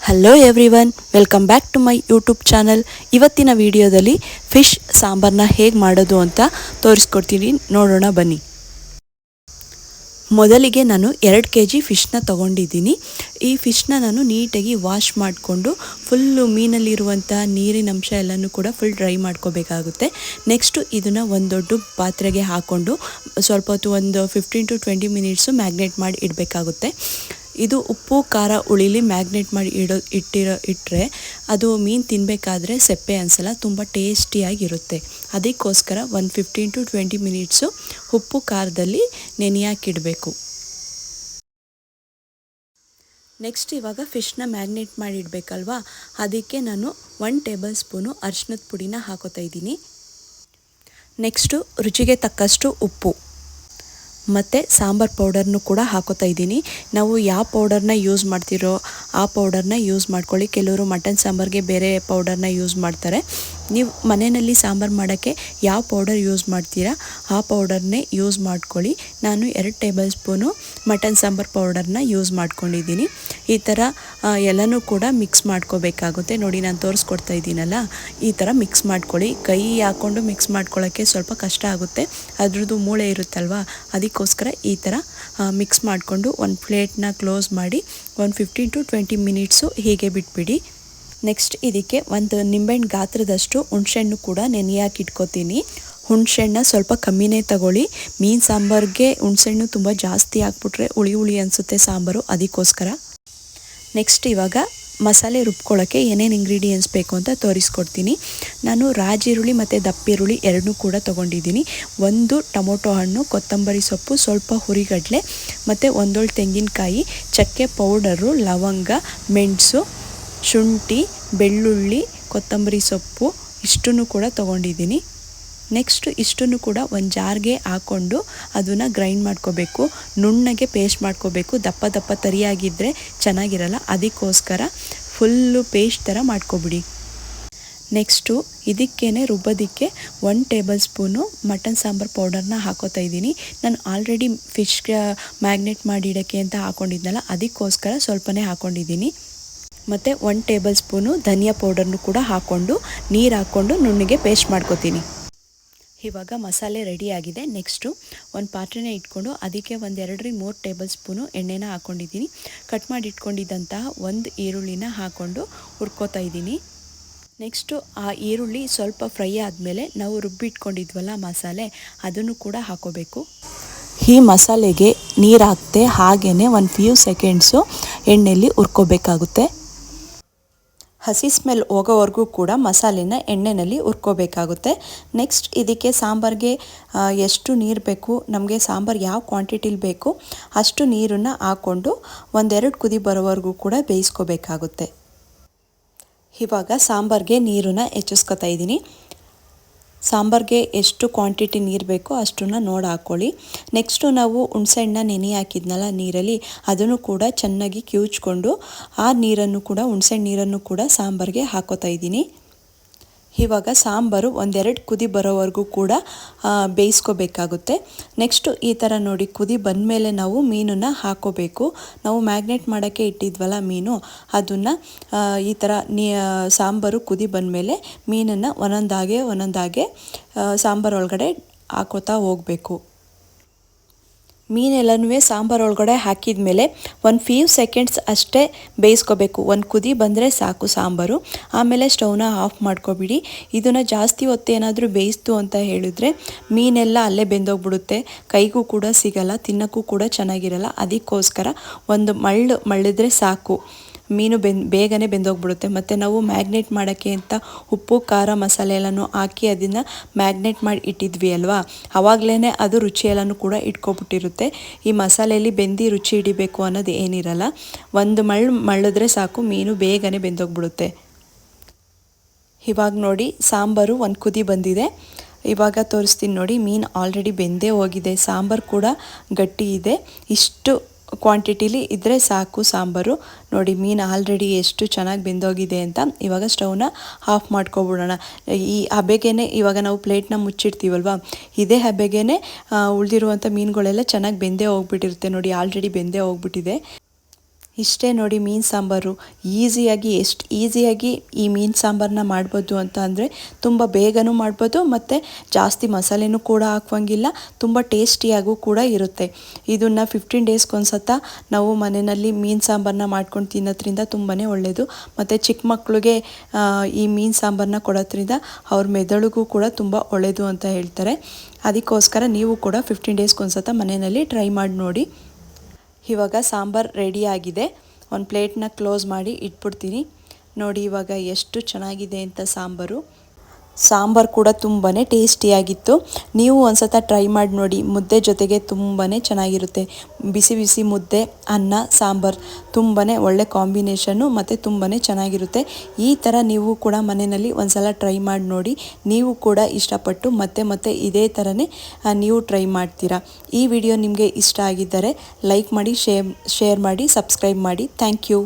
Hello everyone welcome back to my YouTube channel ಇವತ್ತಿನ ವಿಡಿಯೋದಲ್ಲಿ fish ಸಾಂಬಾರನ್ನ ಹೇಗೆ ಮಾಡೋದು ಅಂತ ತೋರಿಸ್ಕೊಡ್ತೀನಿ. ನೋಡೋಣ, ಬನ್ನಿ. ಮೊದಲಿಗೆ ನಾನು ಎರಡು ಕೆ ಜಿ ಫಿಶ್ನ ತೊಗೊಂಡಿದ್ದೀನಿ. ಈ ಫಿಶ್ನ ನಾನು ನೀಟಾಗಿ ವಾಶ್ ಮಾಡಿಕೊಂಡು ಫುಲ್ಲು ಮೀನಲ್ಲಿರುವಂಥ ನೀರಿನ ಅಂಶ ಎಲ್ಲನೂ ಕೂಡ ಫುಲ್ ಡ್ರೈ ಮಾಡ್ಕೋಬೇಕಾಗುತ್ತೆ. ನೆಕ್ಸ್ಟು ಇದನ್ನು ಒಂದು ದೊಡ್ಡ ಪಾತ್ರೆಗೆ ಹಾಕ್ಕೊಂಡು ಸ್ವಲ್ಪ ಹೊತ್ತು ಒಂದು fifteen to twenty minutes marinate ಮಾಡಿ ಇಡಬೇಕಾಗುತ್ತೆ. ಇದು ಉಪ್ಪು, ಖಾರ ಉಳಿಲಿ ಮ್ಯಾಗ್ನೇಟ್ ಮಾಡಿ ಇಡೋ, ಇಟ್ಟಿರೋ ಇಟ್ಟರೆ ಅದು ಮೀನು ತಿನ್ನಬೇಕಾದ್ರೆ ಸೆಪ್ಪೆ ಅನಿಸಲ್ಲ, ತುಂಬ ಟೇಸ್ಟಿಯಾಗಿರುತ್ತೆ. ಅದಕ್ಕೋಸ್ಕರ one fifteen to twenty minutes ಉಪ್ಪು, ಖಾರದಲ್ಲಿ ನೆನೆಯಾಕಿಡಬೇಕು ನೆಕ್ಸ್ಟ್ ಇವಾಗ ಫಿಶ್ನ ಮ್ಯಾಗ್ನೇಟ್ ಮಾಡಿ ಇಡಬೇಕಲ್ವಾ ಅದಕ್ಕೆ ನಾನು ಒನ್ ಟೇಬಲ್ ಸ್ಪೂನು ಅರ್ಶಿನದ ಪುಡಿನ ಹಾಕೋತಾ ಇದ್ದೀನಿ. ನೆಕ್ಸ್ಟು ರುಚಿಗೆ ತಕ್ಕಷ್ಟು ಉಪ್ಪು. ಮತ್ತು ಸಾಂಬಾರು ಪೌಡರ್ನು ಕೂಡ ಹಾಕೋತಾ ಇದ್ದೀನಿ. ನಾವು ಯಾವ ಪೌಡರ್ನ ಯೂಸ್ ಮಾಡ್ತಿರೋ ಆ ಪೌಡರ್ನ ಯೂಸ್ ಮಾಡ್ಕೊಳ್ಳಿ. ಕೆಲವರು ಮಟನ್ ಸಾಂಬಾರಿಗೆ ಬೇರೆ ಪೌಡರ್ನ ಯೂಸ್ ಮಾಡ್ತಾರೆ. ನೀವು ಮನೆಯಲ್ಲಿ ಸಾಂಬಾರು ಮಾಡೋಕ್ಕೆ ಯಾವ ಪೌಡರ್ ಯೂಸ್ ಮಾಡ್ತೀರಾ, ಆ ಪೌಡರ್ನೇ ಯೂಸ್ ಮಾಡ್ಕೊಳ್ಳಿ. ನಾನು ಎರಡು ಟೇಬಲ್ ಸ್ಪೂನು ಮಟನ್ ಸಾಂಬಾರು ಪೌಡರ್ನ ಯೂಸ್ ಮಾಡ್ಕೊಂಡಿದ್ದೀನಿ. ಈ ಥರ ಎಲ್ಲನೂ ಕೂಡ ಮಿಕ್ಸ್ ಮಾಡ್ಕೋಬೇಕಾಗುತ್ತೆ. ನೋಡಿ, ನಾನು ತೋರಿಸ್ಕೊಡ್ತಾ ಇದ್ದೀನಲ್ಲ, ಈ ಥರ ಮಿಕ್ಸ್ ಮಾಡ್ಕೊಳ್ಳಿ. ಕೈ ಹಾಕ್ಕೊಂಡು ಮಿಕ್ಸ್ ಮಾಡ್ಕೊಳ್ಳೋಕ್ಕೆ ಸ್ವಲ್ಪ ಕಷ್ಟ ಆಗುತ್ತೆ. ಅದ್ರದ್ದು ಮೂಳೆ ಇರುತ್ತಲ್ವ, ಅದಕ್ಕೋಸ್ಕರ ಈ ಥರ ಮಿಕ್ಸ್ ಮಾಡಿಕೊಂಡು ಒಂದು ಪ್ಲೇಟ್ನ ಕ್ಲೋಸ್ ಮಾಡಿ ಒಂದು ಫಿಫ್ಟೀನ್ ಟು ಟ್ವೆಂಟಿ ಮಿನಿಟ್ಸು ಹೀಗೆ ಬಿಟ್ಬಿಡಿ. ನೆಕ್ಸ್ಟ್ ಇದಕ್ಕೆ ಒಂದು ನಿಂಬೆಹಣ್ಣು ಗಾತ್ರದಷ್ಟು ಹುಣ್ಸೆಹಣ್ಣು ಕೂಡ ನೆನೆಯಾಕಿ ಇಟ್ಕೋತೀನಿ ಹುಣ್ಸೆಹಣ್ಣ ಸ್ವಲ್ಪ ಕಮ್ಮಿನೇ ತಗೊಳ್ಳಿ. ಮೀನು ಸಾಂಬಾರಿಗೆ ಹುಣ್ಸೆಹಣ್ಣು ತುಂಬ ಜಾಸ್ತಿ ಹಾಕ್ಬಿಟ್ರೆ ಹುಳಿ ಹುಳಿ ಅನಿಸುತ್ತೆ ಸಾಂಬಾರು, ಅದಕ್ಕೋಸ್ಕರ. ನೆಕ್ಸ್ಟ್ ಇವಾಗ ಮಸಾಲೆ ರುಬ್ಕೊಳ್ಳೋಕ್ಕೆ ಏನೇನು ಇಂಗ್ರೀಡಿಯೆಂಟ್ಸ್ ಬೇಕು ಅಂತ ತೋರಿಸ್ಕೊಡ್ತೀನಿ. ನಾನು ರಾಜಿರುಳಿ ಮತ್ತು ದಪ್ಪಿರುಳಿ ಎರಡನ್ನೂ ಕೂಡ ತೊಗೊಂಡಿದ್ದೀನಿ. ಒಂದು ಟೊಮೊಟೊ ಹಣ್ಣು, ಕೊತ್ತಂಬರಿ ಸೊಪ್ಪು, ಸ್ವಲ್ಪ ಹುರಿಗಡಲೆ, ಮತ್ತು ಒಂದೊಳ್ಳು ತೆಂಗಿನಕಾಯಿ, ಚಕ್ಕೆ ಪೌಡರು, ಲವಂಗ, ಮೆಣಸು ಶುಂಠಿ, ಬೆಳ್ಳುಳ್ಳಿ, ಕೊತ್ತಂಬರಿ ಸೊಪ್ಪು ಇಷ್ಟನ್ನು ಕೂಡ ತೊಗೊಂಡಿದ್ದೀನಿ. ನೆಕ್ಸ್ಟ್ ಇಷ್ಟನ್ನು ಕೂಡ ಒಂದು ಜಾರ್ಗೆ ಹಾಕ್ಕೊಂಡು ಅದನ್ನು ಗ್ರೈಂಡ್ ಮಾಡ್ಕೋಬೇಕು. ನುಣ್ಣಗೆ ಪೇಸ್ಟ್ ಮಾಡ್ಕೋಬೇಕು. ದಪ್ಪ ದಪ್ಪ ತರಿಯಾಗಿದ್ದರೆ ಚೆನ್ನಾಗಿರಲ್ಲ. ಅದಕ್ಕೋಸ್ಕರ ಫುಲ್ಲು ಪೇಸ್ಟ್ ಥರ ಮಾಡ್ಕೊಬಿಡಿ. ನೆಕ್ಸ್ಟು ಇದಕ್ಕೇ ರುಬ್ಬೋದಕ್ಕೆ one table spoon mutton sambar ಪೌಡರ್ನ ಹಾಕೋತಾ ಇದ್ದೀನಿ. ನಾನು ಆಲ್ರೆಡಿ ಫಿಶ್ ಮ್ಯಾಗ್ನೆಟ್ ಮಾಡಿ ಇಡೋಕ್ಕೆ ಅಂತ ಹಾಕ್ಕೊಂಡಿದ್ನಲ್ಲ ಅದಕ್ಕೋಸ್ಕರ ಸ್ವಲ್ಪನೇ ಹಾಕ್ಕೊಂಡಿದ್ದೀನಿ ಮತ್ತು ಒನ್ ಟೇಬಲ್ ಸ್ಪೂನು ಧನಿಯಾ ಪೌಡರ್ನು ಕೂಡ ಹಾಕ್ಕೊಂಡು ನೀರು ಹಾಕ್ಕೊಂಡು ನುಣ್ಣಿಗೆ ಪೇಸ್ಟ್ ಮಾಡ್ಕೋತೀನಿ. ಇವಾಗ ಮಸಾಲೆ ರೆಡಿಯಾಗಿದೆ ನೆಕ್ಸ್ಟು ಒಂದು ಪಾತ್ರೆನೇ ಇಟ್ಕೊಂಡು ಅದಕ್ಕೆ ಒಂದು ಎರಡರಿಂದ ಮೂರು ಟೇಬಲ್ ಸ್ಪೂನು ಎಣ್ಣೆನ ಹಾಕ್ಕೊಂಡಿದ್ದೀನಿ ಕಟ್ ಮಾಡಿ ಇಟ್ಕೊಂಡಿದ್ದಂತಹ ಒಂದು ಈರುಳ್ಳಿನ ಹಾಕ್ಕೊಂಡು ಹುರ್ಕೋತಾ ಇದ್ದೀನಿ. ನೆಕ್ಸ್ಟು ಆ ಈರುಳ್ಳಿ ಸ್ವಲ್ಪ ಫ್ರೈ ಆದಮೇಲೆ ನಾವು ರುಬ್ಬಿಟ್ಕೊಂಡಿದ್ವಲ್ಲ ಮಸಾಲೆ, ಅದನ್ನು ಕೂಡ ಹಾಕೋಬೇಕು. ಈ ಮಸಾಲೆಗೆ ನೀರು ಹಾಕ್ತೆ ಹಾಗೇ ಒಂದು ಫ್ಯೂ ಸೆಕೆಂಡ್ಸು ಎಣ್ಣೆಯಲ್ಲಿ ಹುರ್ಕೋಬೇಕಾಗುತ್ತೆ. ಹಸಿ ಸ್ಮೆಲ್ ಹೋಗೋವರೆಗೂ ಕೂಡ ಮಸಾಲೆನ ಎಣ್ಣೆಯಲ್ಲಿ ಉರ್ಕೋಬೇಕಾಗುತ್ತೆ ನೆಕ್ಸ್ಟ್ ಇದಕ್ಕೆ ಸಾಂಬಾರಿಗೆ ಎಷ್ಟು ನೀರು ಬೇಕು, ನಮಗೆ ಸಾಂಬಾರು ಯಾವ ಕ್ವಾಂಟಿಟಿಲಿ ಬೇಕು, ಅಷ್ಟು ನೀರನ್ನು ಹಾಕ್ಕೊಂಡು ಒಂದೆರಡು ಕುದಿ ಬರೋವರೆಗೂ ಕೂಡ ಬೇಯಿಸ್ಕೋಬೇಕಾಗುತ್ತೆ. ಇವಾಗ ಸಾಂಬಾರಿಗೆ ನೀರನ್ನು ಹೆಚ್ಚಿಸ್ಕೊತಾ ಇದ್ದೀನಿ. ಸಾಂಬಾರಿಗೆ ಎಷ್ಟು ಕ್ವಾಂಟಿಟಿ ನೀರು ಬೇಕೋ ಅಷ್ಟನ್ನು ನೋಡಿ ಹಾಕ್ಕೊಳ್ಳಿ. ನೆಕ್ಸ್ಟು ನಾವು ಹುಣ್ಸೆಹಣ್ಣ ನೆನೆ ಹಾಕಿದ್ನಲ್ಲ ನೀರಲ್ಲಿ, ಅದನ್ನು ಕೂಡ ಚೆನ್ನಾಗಿ ಕಿವುಚ್ಕೊಂಡು ಆ ನೀರನ್ನು ಕೂಡ, ಹುಣ್ಸೆಹಣ್ಣು ನೀರನ್ನು ಕೂಡ ಸಾಂಬಾರಿಗೆ ಹಾಕೋತಾ ಇದ್ದೀನಿ. ಇವಾಗ ಸಾಂಬಾರು ಒಂದೆರಡು ಕುದಿ ಬರೋವರೆಗೂ ಕೂಡ ಬೇಯಿಸ್ಕೋಬೇಕಾಗುತ್ತೆ. ನೆಕ್ಸ್ಟು ಈ ಥರ ನೋಡಿ, ಕುದಿ ಬಂದಮೇಲೆ ನಾವು ಮೀನನ್ನು ಹಾಕೋಬೇಕು. ನಾವು ಮ್ಯಾಗ್ನೆಟ್ ಮಾಡೋಕ್ಕೆ ಇಟ್ಟಿದ್ವಲ್ಲ ಮೀನು, ಅದನ್ನು ಈ ಥರ ನೀ ಸಾಂಬಾರು ಕುದಿ ಬಂದಮೇಲೆ ಮೀನನ್ನು ಒಂದೊಂದಾಗೆ ಒಂದೊಂದಾಗೆ ಸಾಂಬಾರು ಒಳಗಡೆ ಹಾಕೋತಾ ಹೋಗಬೇಕು. ಮೀನೆಲ್ಲನೂ ಸಾಂಬಾರು ಒಳಗಡೆ ಹಾಕಿದ ಮೇಲೆ ಒಂದು ಫೀವ್ ಸೆಕೆಂಡ್ಸ್ ಅಷ್ಟೇ ಬೇಯಿಸ್ಕೋಬೇಕು. ಒಂದು ಕುದಿ ಬಂದರೆ ಸಾಕು ಸಾಂಬಾರು. ಆಮೇಲೆ ಸ್ಟೌವ್ನ ಆಫ್ ಮಾಡ್ಕೊಬಿಡಿ. ಇದನ್ನು ಜಾಸ್ತಿ ಹೊತ್ತು ಏನಾದರೂ ಬೇಯಿಸ್ತು ಅಂತ ಹೇಳಿದ್ರೆ ಮೀನೆಲ್ಲ ಅಲ್ಲೇ ಬೆಂದೋಗ್ಬಿಡುತ್ತೆ. ಕೈಗೂ ಕೂಡ ಸಿಗಲ್ಲ, ತಿನ್ನೋಕ್ಕೂ ಕೂಡ ಚೆನ್ನಾಗಿರಲ್ಲ. ಅದಕ್ಕೋಸ್ಕರ ಒಂದು ಮಳ್ಳು ಮಳ್ಳಿದ್ರೆ ಸಾಕು. ಮೀನು ಬೆನ್, ಬೇಗನೆ ಬೆಂದೋಗ್ಬಿಡುತ್ತೆ. ಮತ್ತು ನಾವು ಮ್ಯಾಗ್ನೇಟ್ ಮಾಡೋಕ್ಕೆ ಅಂತ ಉಪ್ಪು, ಖಾರ ಮಸಾಲೆ ಎಲ್ಲನೂ ಹಾಕಿ ಅದನ್ನು ಮ್ಯಾಗ್ನೇಟ್ ಮಾಡಿ ಇಟ್ಟಿದ್ವಿ ಅಲ್ವಾ? ಆವಾಗಲೇ ಅದು ರುಚಿ ಎಲ್ಲನೂ ಕೂಡ ಇಟ್ಕೊಬಿಟ್ಟಿರುತ್ತೆ. ಈ ಮಸಾಲೆಯಲ್ಲಿ ಬೆಂದಿ ರುಚಿ ಹಿಡಿಬೇಕು ಅನ್ನೋದು ಏನಿರಲ್ಲ. ಒಂದು ಮಳ್ಳು ಮಳ್ಳಿದ್ರೆ ಸಾಕು, ಮೀನು ಬೇಗನೆ ಬೆಂದೋಗ್ಬಿಡುತ್ತೆ. ಇವಾಗ ನೋಡಿ, ಸಾಂಬಾರು ಒಂದು ಕುದಿ ಬಂದಿದೆ. ಇವಾಗ ತೋರಿಸ್ತೀನಿ ನೋಡಿ, ಮೀನು ಆಲ್ರೆಡಿ ಬೆಂದೇ ಹೋಗಿದೆ. ಸಾಂಬಾರು ಕೂಡ ಗಟ್ಟಿ ಇದೆ. ಇಷ್ಟು ಕ್ವಾಂಟಿಟಿಲಿ ಇದ್ದರೆ ಸಾಕು ಸಾಂಬಾರು. ನೋಡಿ, ಮೀನು ಆಲ್ರೆಡಿ ಎಷ್ಟು ಚೆನ್ನಾಗಿ ಬೆಂದೋಗಿದೆ ಅಂತ ಇವಾಗ ಸ್ಟವ್ನ ಆಫ್ ಮಾಡ್ಕೊಬಿಡೋಣ. ಈ ಹಬೆಗೇ ಇವಾಗ ನಾವು ಪ್ಲೇಟ್ನ ಮುಚ್ಚಿಡ್ತೀವಲ್ವ? ಇದೇ ಹಬೆಗೇ ಉಳಿದಿರುವಂಥ ಮೀನುಗಳೆಲ್ಲ ಚೆನ್ನಾಗಿ ಬೆಂದೇ ಹೋಗ್ಬಿಟ್ಟಿರುತ್ತೆ. ನೋಡಿ ಆಲ್ರೆಡಿ ಬೆಂದೇ ಹೋಗ್ಬಿಟ್ಟಿದೆ. ಇಷ್ಟೇ ನೋಡಿ ಮೀನು ಸಾಂಬಾರು. ಈಸಿಯಾಗಿ ಎಷ್ಟು ಈಸಿಯಾಗಿ ಈ ಮೀನು ಸಾಂಬಾರನ್ನ ಮಾಡ್ಬೋದು ಅಂತ ಅಂದರೆ ತುಂಬ ಬೇಗನೂ ಮಾಡ್ಬೋದು ಮತ್ತು ಜಾಸ್ತಿ ಮಸಾಲೆನೂ ಕೂಡ ಹಾಕುವಂಗಿಲ್ಲ, ತುಂಬ ಟೇಸ್ಟಿಯಾಗೂ ಕೂಡ ಇರುತ್ತೆ. ಇದನ್ನು ಫಿಫ್ಟೀನ್ ಡೇಸ್ಗೊಂದ್ಸತ ನಾವು ಮನೆಯಲ್ಲಿ ಮೀನು ಸಾಂಬಾರನ್ನ ಮಾಡ್ಕೊಂಡು ತಿನ್ನೋದ್ರಿಂದ ತುಂಬಾ ಒಳ್ಳೆಯದು ಮತ್ತು ಚಿಕ್ಕ ಮಕ್ಕಳಿಗೆ ಈ ಮೀನು ಸಾಂಬಾರನ್ನ ಕೊಡೋದ್ರಿಂದ ಅವ್ರ ಮೆದುಳಿಗೂ ಕೂಡ ತುಂಬ ಒಳ್ಳೆಯದು ಅಂತ ಹೇಳ್ತಾರೆ. ಅದಕ್ಕೋಸ್ಕರ ನೀವು ಕೂಡ ಫಿಫ್ಟೀನ್ ಡೇಸ್ಗೊಂದ್ಸತ ಮನೆಯಲ್ಲಿ ಟ್ರೈ ಮಾಡಿ ನೋಡಿ. ಇವಾಗ ಸಾಂಬಾರು ಆಗಿದೆ. ಒಂದು ಪ್ಲೇಟ್ನ ಕ್ಲೋಸ್ ಮಾಡಿ ಇಟ್ಬಿಡ್ತೀನಿ. ನೋಡಿ ಇವಾಗ ಎಷ್ಟು ಚೆನ್ನಾಗಿದೆ ಅಂತ ಸಾಂಬಾರು. ಸಾಂಬಾರು ಕೂಡ ತುಂಬಾ ಟೇಸ್ಟಿಯಾಗಿತ್ತು. ನೀವು ಒಂದ್ಸತ ಟ್ರೈ ಮಾಡಿ ನೋಡಿ, ಮುದ್ದೆ ಜೊತೆಗೆ ತುಂಬಾ ಚೆನ್ನಾಗಿರುತ್ತೆ. ಬಿಸಿ ಬಿಸಿ ಮುದ್ದೆ, ಅನ್ನ, ಸಾಂಬಾರು ತುಂಬಾ ಒಳ್ಳೆ ಕಾಂಬಿನೇಷನ್ನು ಮತ್ತು ತುಂಬಾ ಚೆನ್ನಾಗಿರುತ್ತೆ. ಈ ಥರ ನೀವು ಕೂಡ ಮನೆಯಲ್ಲಿ ಒಂದ್ಸಲ ಟ್ರೈ ಮಾಡಿ ನೋಡಿ, ನೀವು ಕೂಡ ಇಷ್ಟಪಟ್ಟು ಮತ್ತೆ ಮತ್ತೆ ಇದೇ ಥರನೇ ನೀವು ಟ್ರೈ ಮಾಡ್ತೀರಾ. ಈ ವಿಡಿಯೋ ನಿಮಗೆ ಇಷ್ಟ ಆಗಿದ್ದರೆ ಲೈಕ್ ಮಾಡಿ ಶೇರ್ ಶೇರ್ ಮಾಡಿ ಸಬ್ಸ್ಕ್ರೈಬ್ ಮಾಡಿ. Thank you